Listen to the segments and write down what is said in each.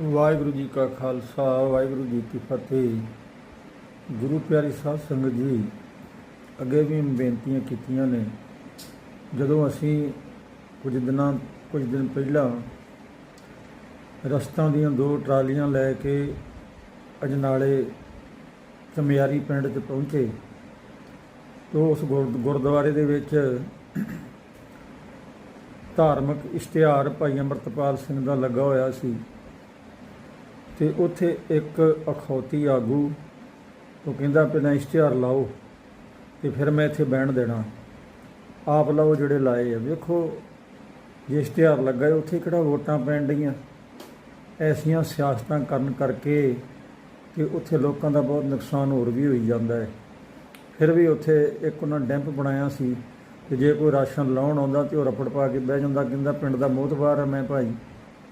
ਵਾਹਿਗੁਰੂ ਜੀ ਕਾ ਖਾਲਸਾ, ਵਾਹਿਗੁਰੂ ਜੀ ਕੀ ਫਤਿਹ। ਗੁਰੂ ਪਿਆਰੀ ਸਾਧ ਸੰਗਤ ਜੀ, ਅੱਗੇ ਵੀ ਬੇਨਤੀਆਂ ਕੀਤੀਆਂ ਨੇ। ਜਦੋਂ ਅਸੀਂ ਕੁਝ ਦਿਨਾਂ, ਕੁਝ ਦਿਨ ਪਹਿਲਾਂ ਰਸਤਾਂ ਦੀਆਂ ਦੋ ਟਰਾਲੀਆਂ ਲੈ ਕੇ ਅਜਨਾਲੇ ਚਮਿਆਰੀ ਪਿੰਡ 'ਚ ਪਹੁੰਚੇ, ਤੋਂ ਉਸ ਗੁਰ- ਗੁਰਦੁਆਰੇ ਦੇ ਵਿੱਚ ਧਾਰਮਿਕ ਇਸ਼ਤਿਹਾਰ ਭਾਈ ਅੰਮ੍ਰਿਤਪਾਲ ਸਿੰਘ ਦਾ ਲੱਗਾ ਹੋਇਆ ਸੀ। ਤੇ ਉੱਥੇ ਇੱਕ ਅਖੌਤੀ ਆਗੂ ਉਹ ਕਹਿੰਦਾ ਪਹਿਲਾਂ ਇਸ਼ਤਿਹਾਰ ਲਾਓ ਤੇ ਫਿਰ ਮੈਂ ਇੱਥੇ ਬਹਿਣ ਦੇਣਾ। ਆਪ ਲਾਓ ਜਿਹੜੇ ਲਾਏ ਆ। ਵੇਖੋ, ਜੇ ਇਸ਼ਤਿਹਾਰ ਲੱਗਾ ਉੱਥੇ ਕਿਹੜਾ ਵੋਟਾਂ ਪੈਣ ਡਈਆਂ? ਐਸੀਆਂ ਸਿਆਸਤਾਂ ਕਰਨ ਕਰਕੇ ਕਿ ਉੱਥੇ ਲੋਕਾਂ ਦਾ ਬਹੁਤ ਨੁਕਸਾਨ ਹੋਰ ਵੀ ਹੋਈ ਜਾਂਦਾ ਹੈ। ਫਿਰ ਵੀ ਉੱਥੇ ਇੱਕ ਉਹਨਾਂ ਡੈਂਪ ਬਣਾਇਆ ਸੀ ਕਿ ਜੇ ਕੋਈ ਰਾਸ਼ਨ ਲਾਉਣ ਆਉਂਦਾ ਤੇ ਉਹ ਰਫੜ ਪਾ ਕੇ ਬਹਿ ਜਾਂਦਾ, ਕਹਿੰਦਾ ਪਿੰਡ ਦਾ ਮੋਹਤਬਾਰ ਹੈ ਮੈਂ ਭਾਈ।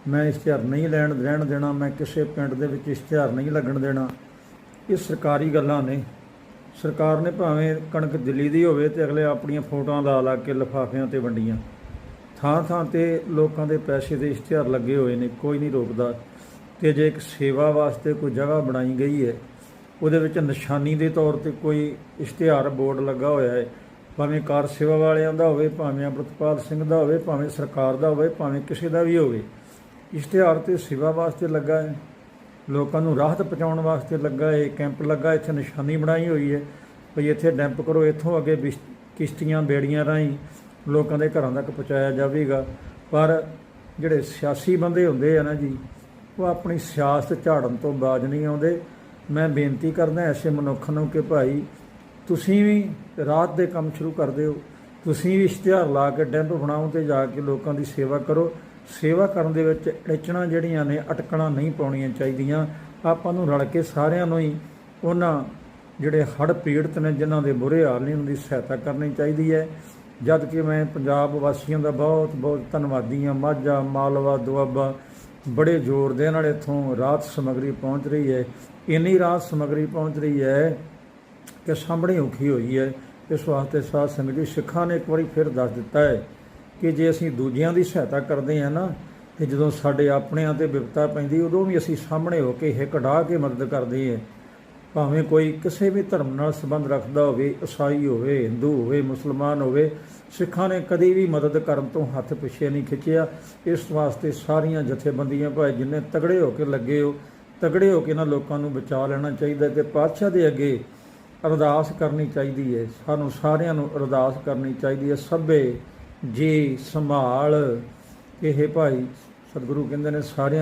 ਮੈਂ ਇਸ਼ਤਿਹਾਰ ਨਹੀਂ ਲੈਣ ਰਹਿਣ ਦੇਣਾ, ਮੈਂ ਕਿਸੇ ਪਿੰਡ ਦੇ ਵਿੱਚ ਇਸ਼ਤਿਹਾਰ ਨਹੀਂ ਲੱਗਣ ਦੇਣਾ। ਇਹ ਸਰਕਾਰੀ ਗੱਲਾਂ ਨੇ। ਸਰਕਾਰ ਨੇ ਭਾਵੇਂ ਕਣਕ ਦਿੱਲੀ ਦੀ ਹੋਵੇ ਤੇ ਅਗਲੇ ਆਪਣੀਆਂ ਫੋਟੋਆਂ ਲਾ ਲਾ ਕੇ ਲਿਫਾਫਿਆਂ ਤੇ ਵੰਡੀਆਂ। ਥਾਂ ਥਾਂ ਤੇ ਲੋਕਾਂ ਦੇ ਪੈਸੇ ਦੇ ਇਸ਼ਤਿਹਾਰ ਲੱਗੇ ਹੋਏ ਨੇ, ਕੋਈ ਨਹੀਂ ਰੋਕਦਾ। ਤੇ ਜੇ ਇੱਕ ਸੇਵਾ ਵਾਸਤੇ ਕੋਈ ਜਗ੍ਹਾ ਬਣਾਈ ਗਈ ਹੈ, ਉਹਦੇ ਵਿੱਚ ਨਿਸ਼ਾਨੀ ਦੇ ਤੌਰ ਤੇ ਕੋਈ ਇਸ਼ਤਿਹਾਰ ਬੋਰਡ ਲੱਗਾ ਹੋਇਆ ਹੈ, ਭਾਵੇਂ ਕਾਰ ਸੇਵਾ ਵਾਲਿਆਂ ਦਾ ਹੋਵੇ, ਭਾਵੇਂ ਅੰਮ੍ਰਿਤਪਾਲ ਸਿੰਘ ਦਾ ਹੋਵੇ, ਭਾਵੇਂ ਸਰਕਾਰ ਦਾ ਹੋਵੇ, ਭਾਵੇਂ ਕਿਸੇ ਦਾ ਵੀ ਹੋਵੇ ਇਸ਼ਤਿਹਾਰ ਤੇ ਸੇਵਾ ਵਾਸਤੇ ਲੱਗਾ ਹੈ। ਲੋਕਾਂ ਨੂੰ ਰਾਹਤ ਪਹੁੰਚਾਉਣ ਵਾਸਤੇ ਲੱਗਾ ਹੈ। ਕੈਂਪ ਲੱਗਾ ਇੱਥੇ ਨਿਸ਼ਾਨੀ ਬਣਾਈ ਹੋਈ ਹੈ। ਭਈ ਇੱਥੇ ਡੈਂਪ ਕਰੋ। ਇੱਥੋਂ ਅੱਗੇ ਬਿਸ਼- ਕਿਸ਼ਤੀਆਂ, ਬੇੜੀਆਂ ਰਾਹੀਂ ਲੋਕਾਂ ਦੇ ਘਰਾਂ ਤੱਕ ਪਹੁੰਚਾਇਆ ਜਾਵੇਗਾ। ਪਰ ਜਿਹੜੇ ਸਿਆਸੀ ਬੰਦੇ ਹੁੰਦੇ ਆ ਨਾ ਜੀ, ਉਹ ਆਪਣੀ ਸਿਆਸਤ ਝਾੜਨ ਤੋਂ ਬਾਜ ਨਹੀਂ ਆਉਂਦੇ। ਮੈਂ ਬੇਨਤੀ ਕਰਦਾ ਐਸੇ ਮਨੁੱਖ ਨੂੰ ਕਿ ਭਾਈ, ਤੁਸੀਂ ਵੀ ਰਾਤ ਦੇ ਕੰਮ ਸ਼ੁਰੂ ਕਰ ਦਿਓ। ਤੁਸੀਂ ਵੀ ਇਸ਼ਤਿਹਾਰ ਲਾ ਕੇ ਡੈਂਪ ਬਣਾਓ ਤੇ ਜਾ ਕੇ ਲੋਕਾਂ ਦੀ ਸੇਵਾ ਕਰੋ। ਸੇਵਾ ਕਰਨ ਦੇ ਵਿੱਚ ਅੜਚਣਾ ਜਿਹੜੀਆਂ ਨੇ, ਅਟਕਣਾ ਨਹੀਂ ਪਾਉਣੀਆਂ ਚਾਹੀਦੀਆਂ। ਆਪਾਂ ਨੂੰ ਰਲ ਕੇ ਸਾਰਿਆਂ ਨੂੰ ਹੀ ਉਹਨਾਂ ਜਿਹੜੇ ਹੜ੍ਹ ਪੀੜਤ ਨੇ, ਜਿਨ੍ਹਾਂ ਦੇ ਬੁਰੇ ਹਾਲ ਨੇ, ਉਹਨਾਂ ਦੀ ਸਹਾਇਤਾ ਕਰਨੀ ਚਾਹੀਦੀ ਹੈ। ਜਦ ਕਿ ਮੈਂ ਪੰਜਾਬ ਵਾਸੀਆਂ ਦਾ ਬਹੁਤ ਬਹੁਤ ਧੰਨਵਾਦੀ ਹਾਂ। ਮਾਝਾ, ਮਾਲਵਾ, ਦੁਆਬਾ ਬੜੇ ਜ਼ੋਰ ਦੇ ਨਾਲ ਇੱਥੋਂ ਰਾਤ ਸਮੱਗਰੀ ਪਹੁੰਚ ਰਹੀ ਹੈ। ਇੰਨੀ ਰਾਤ ਸਮੱਗਰੀ ਪਹੁੰਚ ਰਹੀ ਹੈ ਕਿ ਸਾਹਮਣੇ ਔਖੀ ਹੋਈ ਹੈ। ਇਸ ਵਾਸਤੇ ਸਾਧ ਸੰਗਤ ਜੀ, ਸਿੱਖਾਂ ਨੇ ਇੱਕ ਵਾਰੀ ਫਿਰ ਦੱਸ ਦਿੱਤਾ ਹੈ ਕਿ ਜੇ ਅਸੀਂ ਦੂਜਿਆਂ ਦੀ ਸਹਾਇਤਾ ਕਰਦੇ ਹਾਂ ਨਾ, ਤੇ ਜਦੋਂ ਸਾਡੇ ਆਪਣਿਆਂ ਤੇ ਵਿਪਤਾ ਪੈਂਦੀ, ਉਦੋਂ ਵੀ ਅਸੀਂ ਸਾਹਮਣੇ ਹੋ ਕੇ ਹਿੱਕ ਢਾਹ ਕੇ ਮਦਦ ਕਰਦੇ ਹਾਂ। ਭਾਵੇਂ ਕੋਈ ਕਿਸੇ ਵੀ ਧਰਮ ਨਾਲ ਸੰਬੰਧ ਰੱਖਦਾ ਹੋਵੇ, ਈਸਾਈ ਹੋਵੇ, ਹਿੰਦੂ ਹੋਵੇ, ਮੁਸਲਮਾਨ ਹੋਵੇ, ਸਿੱਖਾਂ ਨੇ ਕਦੀ ਵੀ ਮਦਦ ਕਰਨ ਤੋਂ ਹੱਥ ਪਿੱਛੇ ਨਹੀਂ ਖਿੱਚਿਆ। ਇਸ ਵਾਸਤੇ ਸਾਰੀਆਂ ਜਥੇਬੰਦੀਆਂ ਭਾਵੇਂ ਜਿੰਨੇ ਤਗੜੇ ਹੋ ਕੇ ਲੱਗੇ ਹੋ, ਤਗੜੇ ਹੋ ਕੇ ਇਹਨਾਂ ਲੋਕਾਂ ਨੂੰ ਬਚਾ ਲੈਣਾ ਚਾਹੀਦਾ ਤੇ ਪਾਤਸ਼ਾਹ ਦੇ ਅੱਗੇ ਅਰਦਾਸ ਕਰਨੀ ਚਾਹੀਦੀ ਹੈ। ਸਾਨੂੰ ਸਾਰਿਆਂ ਨੂੰ ਅਰਦਾਸ ਕਰਨੀ ਚਾਹੀਦੀ ਹੈ। ਸਭੇ ਜੇ ਸੰਭਾਲ। ਇਹ ਭਾਈ ਸਤਿਗੁਰੂ ਕਹਿੰਦੇ ਨੇ ਸਾਰਿਆਂ